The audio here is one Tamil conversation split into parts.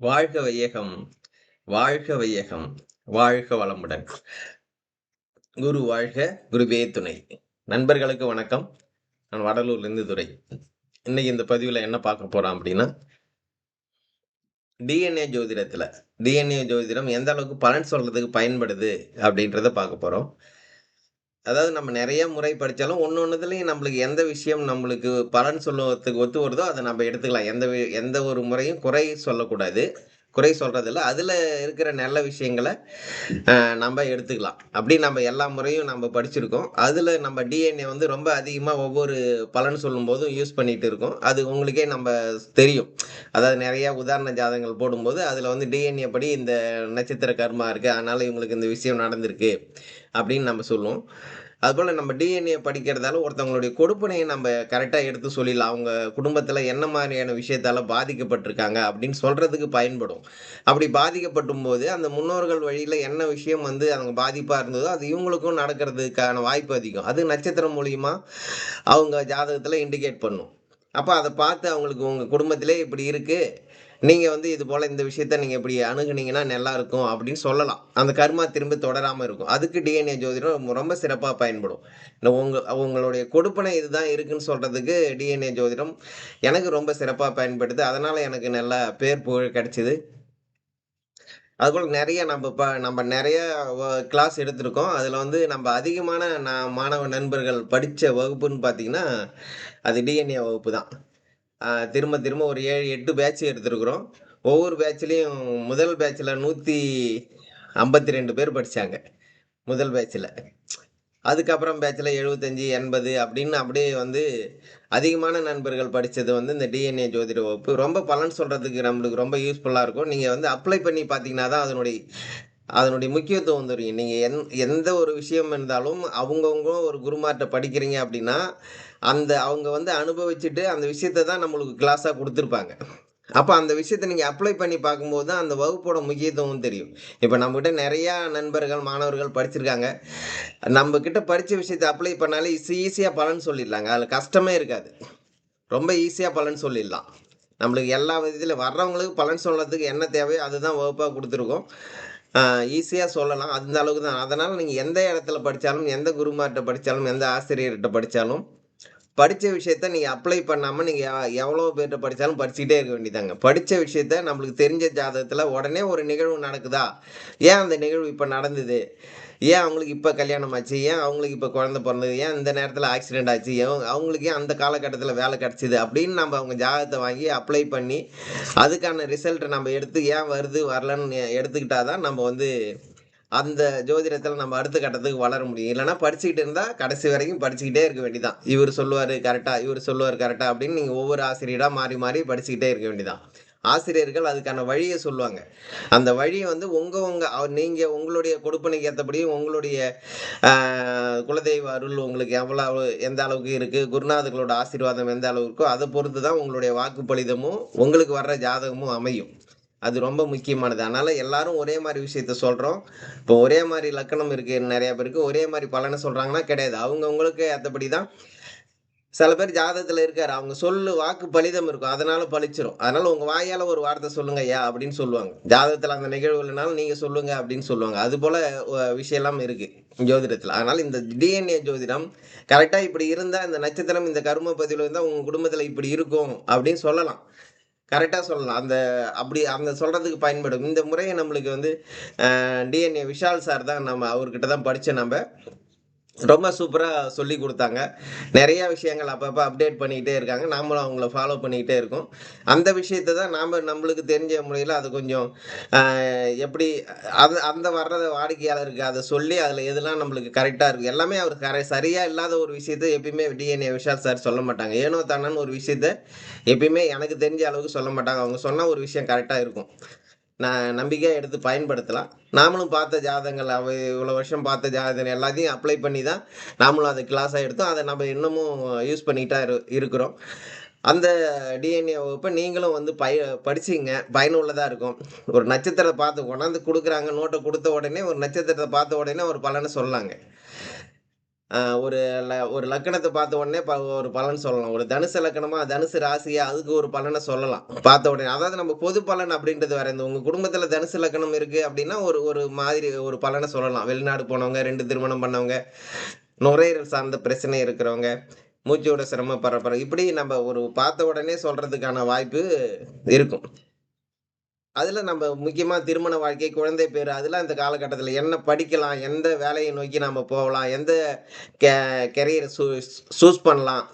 வாழ்க வையகம் வாழ்க வையகம் வாழ்க வளமுடன். குரு வாழ்க குருவே துணை. நண்பர்களுக்கு வணக்கம். நான் வடலூர்லேருந்து துறை இன்னைக்கு இந்த பதிவில் என்ன பார்க்க போகிறோம் அப்படின்னா டிஎன்ஏ ஜோதிடத்தில் டிஎன்ஏ ஜோதிடம் எந்த அளவுக்கு பலன் சொல்கிறதுக்கு பயன்படுது அப்படின்றத பார்க்க போகிறோம் அதாவது நம்ம நிறைய முறை படித்தாலும் ஒன்று ஒன்றுதுலையும் நம்மளுக்கு எந்த விஷயம் நம்மளுக்கு பலன் சொல்லுவதுக்கு ஒத்து வருதோ அதை நம்ம எடுத்துக்கலாம். எந்த வி- எந்த ஒரு முறையும் குறை சொல்லக்கூடாது. குறை சொல்கிறதில்ல அதில் இருக்கிற நல்ல விஷயங்களை நம்ம எடுத்துக்கலாம். அப்படி நம்ம எல்லா முறையும் நம்ம படிச்சிருக்கோம். அதில் நம்ம டிஎன்ஏ வந்து ரொம்ப அதிகமாக ஒவ்வொரு பலன் சொல்லும்போதும் யூஸ் பண்ணிகிட்டு இருக்கோம். அது உங்களுக்கே நம்ம தெரியும். அதாவது நிறையா உதாரண ஜாதகங்கள் போடும்போது அதில் வந்து டிஎன்ஏ படி இந்த நட்சத்திர கர்மா இருக்குது அதனால் இவங்களுக்கு இந்த விஷயம் நடந்திருக்கு. அப்படின்னு நம்ம சொல்லுவோம். அதுபோல் நம்ம டிஎன்ஏ படிக்கிறதால ஒருத்தவங்களுடைய கொடுப்பனையை நம்ம கரெக்டாக எடுத்து சொல்லிடலாம். அவங்க குடும்பத்தில் என்ன மாதிரியான விஷயத்தால் பாதிக்கப்பட்டிருக்காங்க அப்படின்னு சொல்கிறதுக்கு பயன்படும். அப்படி பாதிக்கப்பட்டும் போது அந்த முன்னோர்கள் வழியில் என்ன விஷயம் வந்து அவங்க பாதிப்பாக இருந்ததோ அது இவங்களுக்கும் நடக்கிறதுக்கான வாய்ப்பு அதிகம். அது நட்சத்திரம் மூலிமா அவங்க ஜாதகத்தில் இண்டிகேட் பண்ணும். அப்போ அதை பார்த்து அவங்களுக்கு உங்கள் குடும்பத்திலே இப்படி இருக்குது நீங்கள் வந்து இது போல் இந்த விஷயத்த நீங்கள் இப்படி அணுகுனீங்கன்னா நல்லா இருக்கும் அப்படின்னு சொல்லலாம். அந்த கர்மா திரும்ப தொடராமல் இருக்கும். அதுக்கு டிஎன்ஏ ஜோதிடம் ரொம்ப- சிறப்பாக பயன்படும். இந்த உங்கள் உங்களுடைய கொடுப்பனை இதுதான் இருக்குன்னு சொல்கிறதுக்கு டிஎன்ஏ ஜோதிடம் எனக்கு ரொம்ப சிறப்பாக பயன்படுது. அதனால் எனக்கு நல்ல பேர் புகழ் கிடைச்சிது. அதுபோல் நிறைய நம்ம இப்போ நம்ம நிறைய கிளாஸ் எடுத்திருக்கோம். அதில் வந்து நம்ம அதிகமான நான் மாணவ நண்பர்கள் படித்த வகுப்புன்னு பார்த்தீங்கன்னா அது டிஎன்ஏ வகுப்பு தான். திரும்ப திரும்ப ஒரு ஏழு எட்டு பேட்ச் எடுத்திருக்கிறோம். ஒவ்வொரு பேட்ச்லேயும் முதல் பேட்சில் நூற்றி ஐம்பத்தி ரெண்டு பேர் படித்தாங்க முதல் பேட்சில் அதுக்கப்புறம் பேட்சில் எழுபத்தஞ்சி எண்பது அப்படின்னு அப்படியே வந்து அதிகமான நண்பர்கள் படித்தது வந்து இந்த டிஎன்ஏ ஜோதிட வகுப்பு. ரொம்ப பலன் சொல்கிறதுக்கு நம்மளுக்கு ரொம்ப யூஸ்ஃபுல்லாக இருக்கும். நீங்கள் வந்து அப்ளை பண்ணி பார்த்தீங்கன்னா தான் அதனுடைய அதனுடைய முக்கியத்துவம் தெரியும். நீங்கள் எந் எந்த ஒரு விஷயம் இருந்தாலும் அவங்கவுங்க ஒரு குருமார்கிட்ட படிக்கிறீங்க அப்படின்னா அந்த அவங்க வந்து அனுபவிச்சுட்டு அந்த விஷயத்தை தான் நம்மளுக்கு கிளாஸாக கொடுத்துருப்பாங்க. அப்போ அந்த விஷயத்தை நீங்கள் அப்ளை பண்ணி பார்க்கும்போது தான் அந்த வகுப்போட முக்கியத்துவம் தெரியும். இப்போ நம்மக்கிட்ட நிறையா நண்பர்கள் மாணவர்கள் படிச்சிருக்காங்க. நம்ம படித்த விஷயத்தை அப்ளை பண்ணாலே ஈஸியாக பலன் சொல்லிடலாங்க. அதில் கஷ்டமே இருக்காது. ரொம்ப ஈஸியாக பலன் சொல்லிடலாம். நம்மளுக்கு எல்லா விதத்தில் வர்றவங்களுக்கு பலன் சொல்கிறதுக்கு என்ன தேவையோ அதுதான் வகுப்பாக கொடுத்துருக்கோம். ஈஸியாக சொல்லலாம். அந்த அளவுக்கு தான். அதனால் நீங்கள் எந்த இடத்துல படித்தாலும் எந்த குருமார்கிட்ட படித்தாலும் எந்த ஆசிரியர்கிட்ட படித்தாலும் படித்த விஷயத்த நீங்கள் அப்ளை பண்ணாமல் நீங்கள் எவ்வளோ பேர்கிட்ட படித்தாலும் படிச்சுக்கிட்டே இருக்க வேண்டியதாங்க படித்த விஷயத்த நம்மளுக்கு தெரிஞ்ச ஜாதகத்தில் உடனே ஒரு நிகழ்வு நடக்குதா? ஏன் அந்த நிகழ்வு இப்போ நடந்தது? ஏன் அவங்களுக்கு இப்போ கல்யாணம் ஆச்சு? ஏன் அவங்களுக்கு இப்போ குழந்தை பிறந்தது? ஏன் இந்த நேரத்தில் ஆக்சிடென்ட் ஆச்சு? ஏன் அவங்களுக்கு ஏன் அந்த காலகட்டத்தில் வேலை கிடச்சிது? அப்படின்னு நம்ம அவங்க ஜாதகத்தை வாங்கி அப்ளை பண்ணி அதுக்கான ரிசல்ட்டை நம்ம எடுத்து ஏன் வருது வரலன்னு எடுத்துக்கிட்டால் தான் நம்ம வந்து அந்த ஜோதிடத்தில் நம்ம அடுத்த கட்டத்துக்கு வளர முடியும். இல்லைனா படிச்சுக்கிட்டு இருந்தால் கடைசி வரைக்கும் படிச்சுக்கிட்டே இருக்க வேண்டியதான் இவர் சொல்லுவார் கரெக்டாக இவர் சொல்லுவார் கரெக்டாக அப்படின்னு நீங்கள் ஒவ்வொரு ஆசிரியராக மாறி மாறி படிச்சுக்கிட்டே இருக்க வேண்டியதான் ஆசிரியர்கள் அதுக்கான வழியை சொல்லுவாங்க. அந்த வழியை வந்து உங்கள் உங்கள் நீங்கள் உங்களுடைய கொடுப்பனைக்கு ஏற்றபடியும் உங்களுடைய குலதெய்வ அருள் உங்களுக்கு எவ்வளவு எந்த அளவுக்கு இருக்குது குருநாதர்களோட ஆசீர்வாதம் எந்த அளவு இருக்கோ அதை பொறுத்து தான் உங்களுடைய வாக்குப்பளிதமும் உங்களுக்கு வர்ற ஜாதகமும் அமையும். அது ரொம்ப முக்கியமானது. அதனால் எல்லாரும் ஒரே மாதிரி விஷயத்த சொல்கிறோம் இப்போ ஒரே மாதிரி லக்கணம் இருக்குது நிறைய பேருக்கு. ஒரே மாதிரி பலனை சொல்கிறாங்கன்னா கிடையாது. அவங்கவுங்களுக்கு ஏற்றபடி தான் சில பேர் ஜாதகத்தில் இருக்கார். அவங்க சொல்லு வாக்கு பலிதம் இருக்கும். அதனால பழிச்சிரும். அதனால உங்க வாயால ஒரு வார்த்தை சொல்லுங்க ஐயா அப்படின்னு சொல்லுவாங்க. ஜாதகத்தில் அந்த நிகழ்வு இல்லைனாலும் நீங்க சொல்லுங்க அப்படின்னு சொல்லுவாங்க. அது போல விஷயம்லாம் இருக்கு ஜோதிடத்தில். அதனால இந்த டிஎன்ஏ ஜோதிடம் கரெக்டாக இப்படி இருந்தால் இந்த நட்சத்திரம் இந்த கர்ம பதிவில் இருந்தால் உங்க குடும்பத்தில் இப்படி இருக்கும் அப்படின்னு சொல்லலாம். கரெக்டாக சொல்லலாம். அந்த அப்படி அந்த சொல்கிறதுக்கு பயன்படும். இந்த முறையை நம்மளுக்கு வந்து டிஎன்ஏ விஷால் சார் தான் நம்ம அவர்கிட்ட தான் படித்த நம்ம ரொம்ப சூப்பராக சொல்லி கொடுத்தாங்க. நிறைய விஷயங்கள் அப்பப்போ அப்டேட் பண்ணிக்கிட்டே இருக்காங்க. நாமளும் அவங்கள ஃபாலோ பண்ணிக்கிட்டே இருக்கோம். அந்த விஷயத்தை தான் நாம் நம்மளுக்கு தெரிஞ்ச முறையில் அது கொஞ்சம் எப்படி அது அந்த வர்றத வாடிக்கையாளருக்கு அதை சொல்லி அதில் எதெல்லாம் நம்மளுக்கு கரெக்டாக இருக்குது எல்லாமே அவர் கரை சரியாக இல்லாத ஒரு விஷயத்தை எப்பயுமே டிஎன்ஏ விஷால் சார் சொல்ல மாட்டாங்க. ஏனோ தானன்னு ஒரு விஷயத்த எப்பயுமே எனக்கு தெரிஞ்ச அளவுக்கு சொல்ல மாட்டாங்க. அவங்க சொன்னால் ஒரு விஷயம் கரெக்டாக இருக்கும். நம்பிக்கையாக எடுத்து பயன்படுத்தலாம். நாமளும் பார்த்த ஜாதகங்கள் அவ இவ்வளோ வருஷம் பார்த்த ஜாதகம் எல்லாத்தையும் அப்ளை பண்ணி தான் நாமளும் அதை கிளாஸாக எடுத்தோம். அதை நம்ம இன்னமும் யூஸ் பண்ணிக்கிட்டா இரு இருக்கிறோம். அந்த டிஎன்ஏ வகுப்பை நீங்களும் வந்து பய படிச்சிங்க. பயனுள்ளதாக இருக்கும். ஒரு நட்சத்திரத்தை பார்த்து கொண்டாந்து கொடுக்குறாங்க நோட்டை கொடுத்த உடனே ஒரு நட்சத்திரத்தை பார்த்த உடனே ஒரு பலனை சொல்லலாங்க ஒரு ல ஒரு லக்கணத்தை பார்த்த உடனே ப ஒரு பலன் சொல்லலாம். ஒரு தனுசு லக்கணமா, தனுசு ராசியா அதுக்கு ஒரு பலனை சொல்லலாம். பார்த்த உடனே. அதாவது நம்ம பொது பலன் அப்படின்றது வேற. இந்த உங்க குடும்பத்தில் தனுசு லக்கணம் இருக்கு அப்படின்னா, ஒரு ஒரு மாதிரி ஒரு பலனை சொல்லலாம். வெளிநாடு போனவங்க, ரெண்டு திருமணம் பண்ணவங்க, நுரையீரல் சார்ந்த பிரச்சனை இருக்கிறவங்க, மூச்சு விட இப்படி நம்ம ஒரு பார்த்த உடனே சொல்றதுக்கான வாய்ப்பு இருக்கும். அதில் நம்ம முக்கியமாக திருமண வாழ்க்கை, குழந்தை பேர் அதெல்லாம் இந்த காலகட்டத்தில் என்ன படிக்கலாம்? எந்த வேலையை நோக்கி நம்ம போகலாம்? எந்த கே கெரியரை சூஸ் சூஸ் பண்ணலாம்?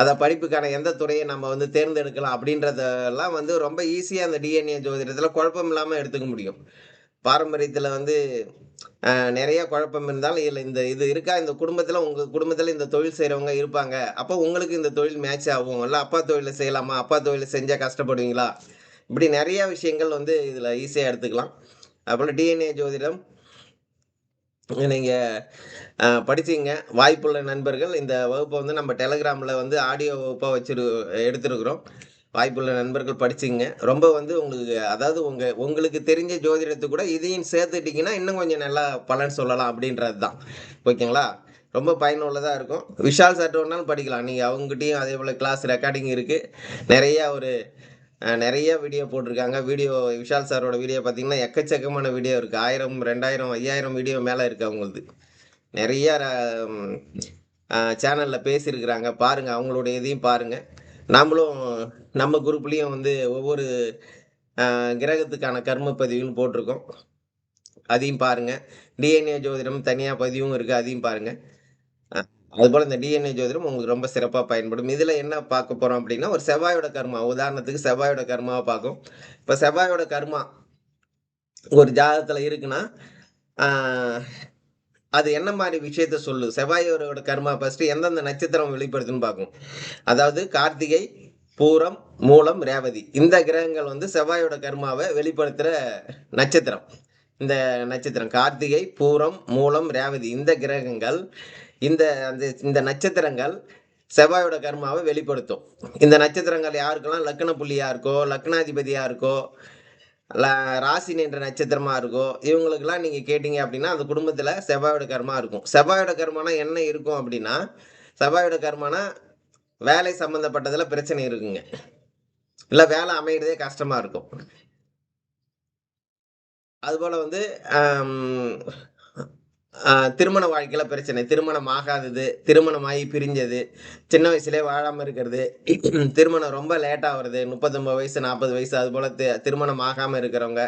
அதை படிப்புக்கான எந்த துறையை நம்ம வந்து தேர்ந்தெடுக்கலாம்? அப்படின்றதெல்லாம் வந்து ரொம்ப ஈஸியாக அந்த டிஎன்ஏ ஜோதிடத்தில் குழப்பம் இல்லாமல் எடுத்துக்க முடியும். பாரம்பரியத்தில் வந்து நிறைய குழப்பம் இருந்தாலும், இல்லை இந்த இது இருக்கா? இந்த குடும்பத்தில் உங்கள் குடும்பத்தில் இந்த தொழில் செய்கிறவங்க இருப்பாங்க. அப்போ உங்களுக்கு இந்த தொழில் மேட்ச் ஆகும். இல்லை அப்பா தொழிலை செய்யலாமா? அப்பா தொழில் செஞ்சால் கஷ்டப்படுவீங்களா? இப்படி நிறையா விஷயங்கள் வந்து இதில் ஈஸியாக எடுத்துக்கலாம். அப்புறம் டிஎன்ஏ ஜோதிடம் நீங்கள் படிச்சிங்க வாய்ப்புள்ள நண்பர்கள் இந்த வகுப்பை வந்து நம்ம டெலகிராமில் வந்து ஆடியோ வகுப்பாக வச்சிரு எடுத்துருக்குறோம் வாய்ப்புள்ள நண்பர்கள் படிச்சிங்க ரொம்ப வந்து உங்களுக்கு அதாவது உங்கள் உங்களுக்கு தெரிஞ்ச ஜோதிடத்தை கூட இதையும் சேர்த்துட்டிங்கன்னா இன்னும் கொஞ்சம் நல்லா பலன் சொல்லலாம் அப்படின்றது தான். ஓகேங்களா? ரொம்ப பயனுள்ளதாக இருக்கும். விஷால் சார்ட்ட ஒன்றாலும் படிக்கலாம். நீங்க அவங்ககிட்டயும் அதேபோல கிளாஸ் ரெக்கார்டிங் இருக்குது நிறையா ஒரு நிறைய வீடியோ போட்டிருக்காங்க. வீடியோ விஷால் சாரோட வீடியோ பார்த்தீங்கன்னா, எக்கச்சக்கமான வீடியோ இருக்குது ஆயிரம் ரெண்டாயிரம் ஐயாயிரம் வீடியோ மேலே இருக்குது அவங்களது. நிறையா ர பேசியிருக்கிறாங்க. பாருங்கள் அவங்களுடைய இதையும் பாருங்க. நாமளும் நம்ம குரூப்லேயும் வந்து ஒவ்வொரு கிரகத்துக்கான கர்ம பதிவுன்னு போட்டிருக்கோம். அதையும் பாருங்கள் டிஎன்ஏ ஜோதிடம் தனியாக பதிவும் இருக்குது அதையும் பாருங்கள் அதுபோல் இந்த டிஎன்ஏ ஜோதிடம் உங்களுக்கு ரொம்ப சிறப்பாக பயன்படும். இதில் என்ன பார்க்க போகிறோம் அப்படின்னா, ஒரு செவ்வாயோட கர்மா. உதாரணத்துக்கு செவ்வாயோட கர்மாவை பார்க்கும். இப்போ செவ்வாயோட கர்மா ஒரு ஜாதகத்தில் இருக்குன்னா, அது என்ன மாதிரி விஷயத்த சொல்லு செவ்வாயோட கர்மா ஃபஸ்ட்டு எந்தெந்த நட்சத்திரம் வெளிப்படுத்துன்னு பார்க்கும். அதாவது கார்த்திகை, பூரம், மூலம், ரேவதி. இந்த கிரகங்கள் வந்து செவ்வாயோட கர்மாவை வெளிப்படுத்துகிற நட்சத்திரம். இந்த நட்சத்திரம் கார்த்திகை, பூரம், மூலம், ரேவதி. இந்த கிரகங்கள் இந்த அந்த இந்த நட்சத்திரங்கள் செவ்வாயோட கர்மாவை வெளிப்படுத்தும். இந்த நட்சத்திரங்கள் யாருக்கெல்லாம் லக்ன புள்ளியாக இருக்கோ, லக்னாதிபதியாக இருக்கோ, ராசி நின்ற நட்சத்திரமாக இருக்கோ, இவங்களுக்கெல்லாம் நீங்கள் கேட்டீங்க அப்படின்னா, அந்த குடும்பத்தில் செவ்வாயோட கர்மா இருக்கும். செவ்வாயோட கர்மானா என்ன இருக்கும் அப்படின்னா, செவ்வாயோட கர்மானா வேலை சம்மந்தப்பட்டதில் பிரச்சனை இருக்குங்க. இல்லை வேலை அமையிறதே கஷ்டமாக இருக்கும். அதுபோல் வந்து திருமண வாழ்க்கையில் பிரச்சனை. திருமணம் ஆகாதது, திருமணமாகி பிரிஞ்சது, சின்ன வயசுலேயே வாழாமல் இருக்கிறது, திருமணம் ரொம்ப லேட்டாக வருது முப்பத்தொம்பது வயசு, 40 வயசு அது போல் திருமணம் ஆகாமல் இருக்கிறவங்க,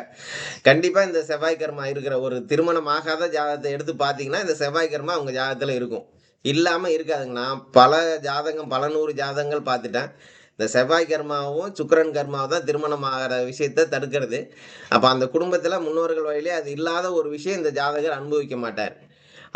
கண்டிப்பாக இந்த செவ்வாய் கர்மா இருக்கிற ஒரு திருமணம் ஆகாத ஜாதகத்தை எடுத்து பார்த்தீங்கன்னா, இந்த செவ்வாய் அவங்க ஜாதகத்தில் இருக்கும். இல்லாமல் இருக்காதுங்க. நான் பல ஜாதகம் பல நூறு ஜாதகங்கள் பார்த்துட்டேன். இந்த செவ்வாய் கர்மாவும், சுக்கரன் கர்மாவும் தான் திருமணம் ஆகிற விஷயத்த தடுக்கிறது. அப்போ அந்த குடும்பத்தில் முன்னோர்கள் வழியிலே அது இல்லாத ஒரு விஷயம் இந்த ஜாதகர் அனுபவிக்க மாட்டார்.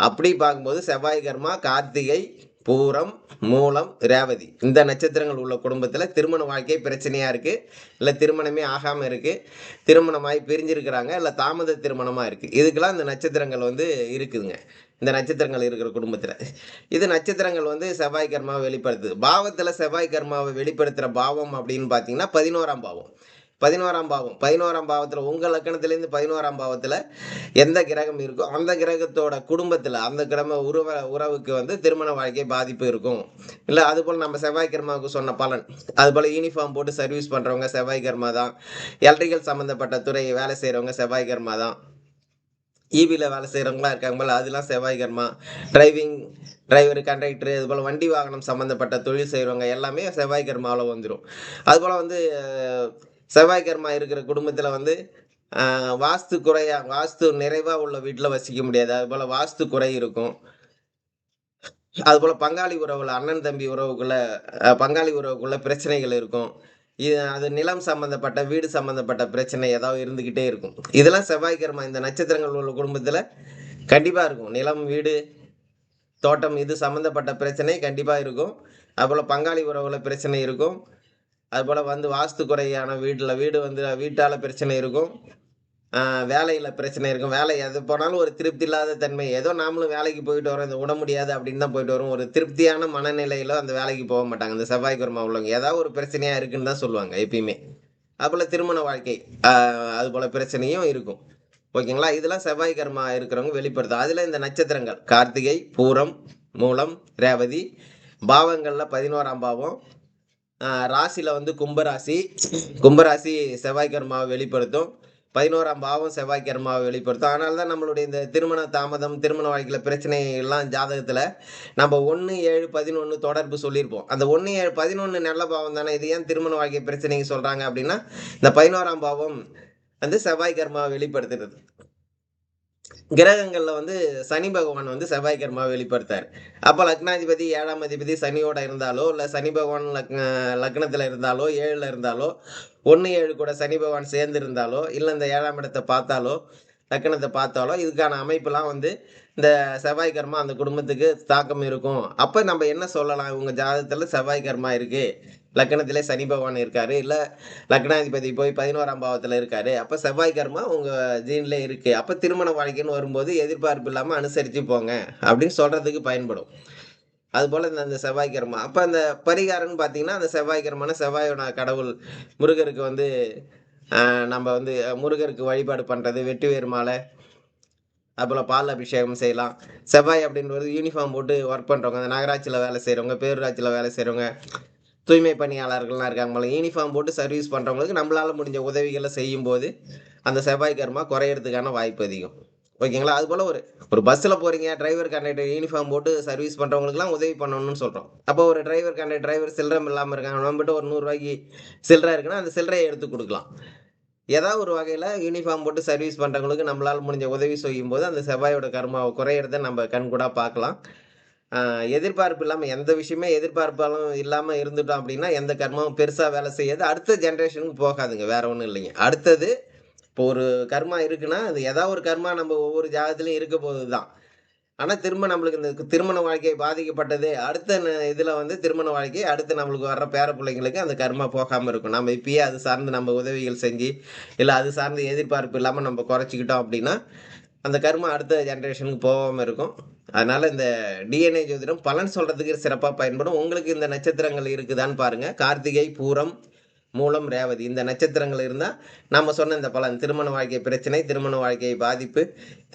அப்படி பார்க்கும்போது செவ்வாய் கர்மா கார்த்திகை, பூரம், மூலம், ரேவதி. இந்த நட்சத்திரங்கள் உள்ள குடும்பத்தில் திருமண வாழ்க்கை பிரச்சனையாக இருக்குது இல்லை திருமணமே ஆகாமல் இருக்குது திருமணமாகி பிரிஞ்சிருக்கிறாங்க. இல்லை தாமத திருமணமாக இருக்குது இதுக்கெல்லாம் இந்த நட்சத்திரங்கள் வந்து இருக்குதுங்க. இந்த நட்சத்திரங்கள் இருக்கிற குடும்பத்தில் இது நட்சத்திரங்கள் வந்து செவ்வாய் கர்மாவை வெளிப்படுத்துது. பாவத்தில் செவ்வாய் கர்மாவை வெளிப்படுத்துகிற பாவம் அப்படின்னு பார்த்தீங்கன்னா, 11ஆம் பாவம். 11ஆம் பாவம். பதினோராம் பாவத்தில் உங்கள் லக்கணத்துலேருந்து பதினோராம் பாவத்தில் எந்த கிரகம் இருக்கோ, அந்த கிரகத்தோட குடும்பத்தில் அந்த கிரம உறவ உறவுக்கு வந்து திருமண வாழ்க்கை பாதிப்பு இருக்கும். இல்லை அதுபோல் நம்ம செவ்வாய் கர்மாவுக்கு சொன்ன பலன். அதுபோல் யூனிஃபார்ம் போட்டு சர்வீஸ் பண்ணுறவங்க செவ்வாய் கர்மா தான். எலக்ட்ரிக்கல் சம்மந்தப்பட்ட துறை வேலை செய்கிறவங்க செவ்வாய் கர்மா தான். ஈவியில் வேலை செய்கிறவங்களாம் இருக்காங்க போல் அதெல்லாம் செவ்வாய் கர்மா. டிரைவிங் டிரைவர், கண்டக்டர் அதுபோல் வண்டி வாகனம் சம்மந்தப்பட்ட தொழில் செய்கிறவங்க எல்லாமே செவ்வாய் வந்துடும் அதுபோல் வந்து செவ்வாய் இருக்கிற குடும்பத்தில் வந்து வாஸ்து குறையா வாஸ்து நிறைவாக உள்ள வீட்டில் வசிக்க முடியாது. அதுபோல் வாஸ்து குறை இருக்கும். அதுபோல் பங்காளி உறவில் அண்ணன், தம்பி உறவுக்குள்ளே பங்காளி உறவுக்குள்ள பிரச்சனைகள் இருக்கும். இது அது நிலம் சம்மந்தப்பட்ட, வீடு சம்மந்தப்பட்ட பிரச்சனை ஏதாவது இருந்துக்கிட்டே இருக்கும். இதெல்லாம் செவ்வாய்க்கிழமை இந்த நட்சத்திரங்கள் உள்ள குடும்பத்தில் கண்டிப்பாக இருக்கும். நிலம், வீடு, தோட்டம் இது சம்மந்தப்பட்ட பிரச்சனை கண்டிப்பாக இருக்கும். அதுபோல் பங்காளி உறவுல பிரச்சனை இருக்கும். அதுபோல் வந்து வாஸ்து குறையான வீட்டில் வீடு வந்து வீட்டால் பிரச்சனை இருக்கும். வேலையில் பிரச்சனை இருக்கும். வேலை எது போனாலும் ஒரு திருப்தி இல்லாத தன்மை. ஏதோ நாமளும் வேலைக்கு போயிட்டு வரோம். இந்த உட முடியாது அப்படின்னு தான் போயிட்டு வரும் ஒரு திருப்தியான மனநிலையில அந்த வேலைக்கு போக மாட்டாங்க. இந்த செவ்வாய் குருமா உள்ளவங்க. ஏதாவது ஒரு பிரச்சனையாக இருக்குன்னு தான் சொல்லுவாங்க எப்பயுமே. அதுபோல் திருமண வாழ்க்கை. அதுபோல் பிரச்சனையும் இருக்கும். ஓகேங்களா இதெல்லாம் செவ்வாய் கர்மா இருக்கிறவங்க வெளிப்படுத்தும் அதில் இந்த நட்சத்திரங்கள் கார்த்திகை பூரம் மூலம் ரேவதி பாவங்களில் பதினோராம் பாவம் ராசியில் வந்து கும்பராசி கும்பராசி செவ்வாய் கர்மாவை வெளிப்படுத்தும் பதினோராம் பாவம் செவ்வாய் வெளிப்படுத்தும். அதனால தான் நம்மளுடைய இந்த திருமண தாமதம் திருமண வாழ்க்கையில் பிரச்சனை எல்லாம் ஜாதகத்தில் நம்ம ஒன்று ஏழு பதினொன்று தொடர்பு சொல்லியிருப்போம். அந்த ஒன்று ஏழு பதினொன்று நல்ல பாவம் தானே? இது ஏன் திருமண வாழ்க்கை பிரச்சனைங்க சொல்கிறாங்க அப்படின்னா இந்த பதினோராம் பாவம் வந்து செவ்வாய் கர்மாவை வெளிப்படுத்துறது. கிரகங்களில் வந்து சனி பகவான் வந்து செவ்வாய் கர்மா வெளிப்படுத்தார். அப்போ லக்னாதிபதி ஏழாம் அதிபதி சனியோட இருந்தாலோ இல்லை சனி பகவான் லக்ன லக்னத்தில் இருந்தாலோ ஏழில் இருந்தாலோ ஒன்று ஏழு கூட சனி பகவான் சேர்ந்து இருந்தாலோ இல்லை இந்த ஏழாம் இடத்தை பார்த்தாலோ லக்கணத்தை பார்த்தாலோ இதுக்கான அமைப்புலாம் வந்து இந்த செவ்வாய் கர்மா அந்த குடும்பத்துக்கு தாக்கம் இருக்கும். அப்போ நம்ம என்ன சொல்லலாம்? இவங்க ஜாதகத்தில் செவ்வாய் கர்மா இருக்குது லக்னத்தில் சனி பகவான் இருக்காரு. இல்லை லக்னாதிபதி போய் பதினோராம் பாவத்தில் இருக்காரு. அப்போ செவ்வாய் கர்மா உங்கள் ஜீனில் இருக்குது அப்போ திருமண வாழ்க்கைன்னு வரும்போது எதிர்பார்ப்பு இல்லாமல் அனுசரித்து போங்க அப்படின்னு சொல்கிறதுக்கு பயன்படும். அதுபோல் இந்த அந்த செவ்வாய் அப்போ அந்த பரிகாரம்னு பார்த்தீங்கன்னா அந்த செவ்வாய் செவ்வாயோட கடவுள் முருகருக்கு வந்து நம்ம வந்து முருகருக்கு வழிபாடு பண்ணுறது வெட்டு வேறு மாலை பால் அபிஷேகம் செய்யலாம். செவ்வாய் அப்படின்றது யூனிஃபார்ம் போட்டு ஒர்க் பண்ணுறவங்க அந்த நகராட்சியில் வேலை செய்கிறவங்க பேரூராட்சியில் வேலை செய்கிறவங்க தூய்மை பணியாளர்கள்லாம் இருக்காங்க போல. யூனிஃபார்ம் போட்டு சர்வீஸ் பண்ணுறவங்களுக்கு நம்மளால் முடிஞ்ச உதவிகளை செய்யும்போது அந்த செவ்வாய் கர்மா குறையிறதுக்கான வாய்ப்பு அதிகம். ஓகேங்களா? அதுபோல் ஒரு ஒரு பஸ்ஸில் போகிறீங்க டிரைவர் கண்டக்டர் யூனிஃபார்ம் போட்டு சர்வீஸ் பண்ணுறவங்களுக்குலாம் உதவி பண்ணணும்னு சொல்கிறோம் அப்போ ஒரு டிரைவர் கண்டக்டர் டிரைவர் சில்லறம் இல்லாமல் இருக்காங்க. நம்மகிட்ட ஒரு நூறுரூவாய்க்கு சில்லறை இருக்குன்னா அந்த சில்லறையை எடுத்து கொடுக்கலாம். ஏதாவது ஒரு வகையில் யூனிஃபார்ம் போட்டு சர்வீஸ் பண்ணுறவங்களுக்கு நம்மளால் முடிஞ்ச உதவி செய்யும் போது அந்த செவ்வாயோட கர்மாவை குறையிறத நம்ம கண்கூடாக பார்க்கலாம். எதிர்பார்ப்பு இல்லாமல் எந்த விஷயமே எதிர்பார்ப்பாலும் இல்லாமல் இருந்துட்டோம் அப்படின்னா எந்த கர்மாவும் பெருசாக வேலை செய்யாது. அடுத்த ஜென்ரேஷனுக்கு போகாதுங்க வேற ஒன்றும் இல்லைங்க. அடுத்தது இப்போ ஒரு கர்மா இருக்குன்னா அது ஏதாவது ஒரு கர்மா நம்ம ஒவ்வொரு ஜாதத்துலையும் இருக்க போகுது தான் ஆனால் திரும்ப நம்மளுக்கு இந்த திருமண வாழ்க்கை பாதிக்கப்பட்டது அடுத்த இதில் வந்து திருமண வாழ்க்கை அடுத்து நம்மளுக்கு வர்ற பேர பிள்ளைங்களுக்கு அந்த கர்மா போகாமல் இருக்கும். நம்ம இப்பயே அது சார்ந்து நம்ம உதவிகள் செஞ்சு இல்லை அது சார்ந்து எதிர்பார்ப்பு இல்லாமல் நம்ம குறைச்சிக்கிட்டோம் அப்படின்னா அந்த கர்மா அடுத்த ஜென்ரேஷனுக்கு போகாமல் இருக்கும். அதனால் இந்த டிஎன்ஏ ஜோதிடம் பலன் சொல்கிறதுக்கு சிறப்பாக பயன்படும். உங்களுக்கு இந்த நட்சத்திரங்கள் இருக்குதான்னு பாருங்கள் கார்த்திகை பூரம் மூலம் ரேவதி. இந்த நட்சத்திரங்கள் இருந்தால் நம்ம சொன்ன இந்த பலன். திருமண வாழ்க்கை பிரச்சனை திருமண வாழ்க்கை பாதிப்பு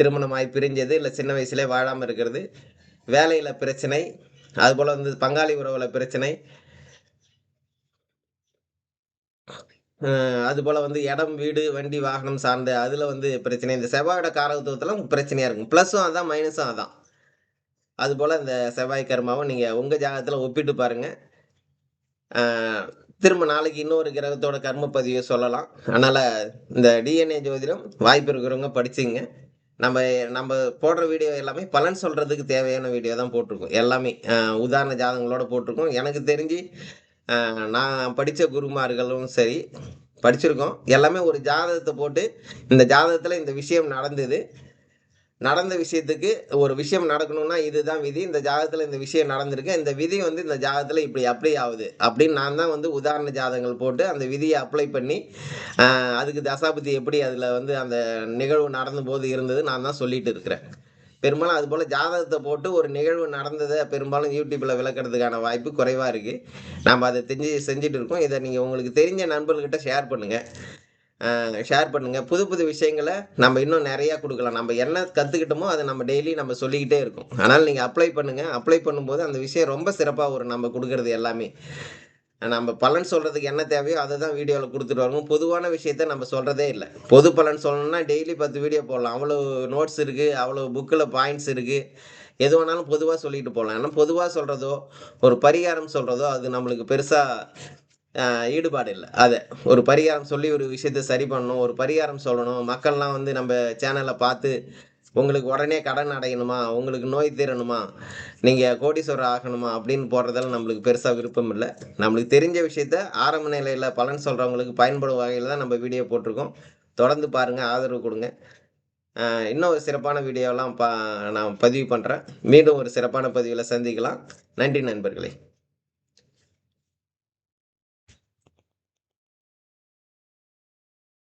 திருமணமாய் பிரிஞ்சது இல்லை சின்ன வயசுலேயே வாழாமல் இருக்கிறது வேலையில் பிரச்சனை அதுபோல் வந்து பங்காளி உறவில் பிரச்சனை அதுபோல் வந்து இடம் வீடு வண்டி வாகனம் சார்ந்த அதில் வந்து பிரச்சனை. இந்த செவ்வாயோட காரகத்துவத்தில் பிரச்சனையாக இருக்கும். ப்ளஸ்ஸும் அதான் மைனஸும் அதான். அதுபோல் இந்த செவ்வாய் கர்மாவும் நீங்கள் உங்கள் ஜாதகத்தில் ஒப்பிட்டு பாருங்கள் திரும்ப நாளைக்கு இன்னொரு கிரகத்தோட கர்ம பதிவை சொல்லலாம். அதனால் இந்த டிஎன்ஏ ஜோதிடம் வாய்ப்பு இருக்கிறவங்க படிச்சுங்க. நம்ம நம்ம போடுற வீடியோ எல்லாமே பலன் சொல்கிறதுக்கு தேவையான வீடியோ தான் போட்டிருக்கோம். எல்லாமே உதாரண ஜாதகங்களோட போட்டிருக்கோம். எனக்கு தெரிஞ்சு நான் படித்த குருமார்களும் சரி படிச்சிருக்கோம். எல்லாமே ஒரு ஜாதகத்தை போட்டு இந்த ஜாதகத்தில் இந்த விஷயம் நடந்தது. நடந்த விஷயத்துக்கு ஒரு விஷயம் நடக்கணும்னா இதுதான் விதி. இந்த ஜாதகத்தில் இந்த விஷயம் நடந்திருக்கு. இந்த விதி வந்து இந்த ஜாதகத்தில் இப்படி அப்ளை ஆகுது. அப்படின்னு நான் தான் வந்து உதாரண ஜாதகங்கள் போட்டு அந்த விதியை அப்ளை பண்ணி அதுக்கு தசாபதி எப்படி அதில் வந்து அந்த நிகழ்வு நடந்த போது இருந்தது நான் தான் சொல்லிட்டு இருக்கிறேன். பெரும்பாலும் அது போல் ஜாதகத்தை போட்டு ஒரு நிகழ்வு நடந்ததை பெரும்பாலும் யூடியூப்பில் விளக்கிறதுக்கான வாய்ப்பு குறைவாக இருக்குது நம்ம அதை தெரிஞ்சு செஞ்சுட்டு இருக்கோம். இதை நீங்கள் உங்களுக்கு தெரிஞ்ச நண்பர்கள்கிட்ட ஷேர் பண்ணுங்கள் ஷேர் பண்ணுங்கள் புது புது விஷயங்களை நம்ம இன்னும் நிறையா கொடுக்கலாம். நம்ம என்ன கற்றுக்கிட்டோமோ அதை நம்ம டெய்லி நம்ம சொல்லிக்கிட்டே இருக்கோம். ஆனால் நீங்கள் அப்ளை பண்ணுங்கள் அப்ளை பண்ணும்போது அந்த விஷயம் ரொம்ப சிறப்பாக வரும் நம்ம கொடுக்குறது எல்லாமே. நம்ம பலன் சொல்கிறதுக்கு என்ன தேவையோ அதை தான் வீடியோவில் கொடுத்துட்டு வருவோம் பொதுவான விஷயத்த நம்ம சொல்கிறதே இல்லை. பொது பலன் சொல்லணும்னா டெய்லி பத்து வீடியோ போடலாம். அவ்வளோ நோட்ஸ் இருக்குது அவ்வளோ புக்கில் பாயிண்ட்ஸ் இருக்குது எது வேணாலும் பொதுவாக சொல்லிட்டு போகலாம் ஏன்னா பொதுவாக சொல்கிறதோ ஒரு பரிகாரம் சொல்கிறதோ அது நம்மளுக்கு பெருசாக ஈடுபாடு இல்லை. அதை ஒரு பரிகாரம் சொல்லி ஒரு விஷயத்தை சரி பண்ணணும் ஒரு பரிகாரம் சொல்லணும். மக்கள்லாம் வந்து நம்ம சேனலை பார்த்து உங்களுக்கு உடனே கடன் அடையணுமா? உங்களுக்கு நோய் தீரணுமா? நீங்கள் கோடீஸ்வரர் ஆகணுமா? அப்படின்னு போடுறதால நம்மளுக்கு பெருசாக விருப்பம் இல்லை. நம்மளுக்கு தெரிஞ்ச விஷயத்த ஆரம்ப நிலையில் பலன் சொல்கிறவங்களுக்கு பயன்படும் வகையில் தான் நம்ம வீடியோ போட்டிருக்கோம். தொடர்ந்து பாருங்கள் ஆதரவு கொடுங்க. இன்னும் ஒரு சிறப்பான வீடியோலாம் பா நான் பதிவு பண்ணுறேன் மீண்டும் ஒரு சிறப்பான பதிவில் சந்திக்கலாம். நன்றி நண்பர்களே.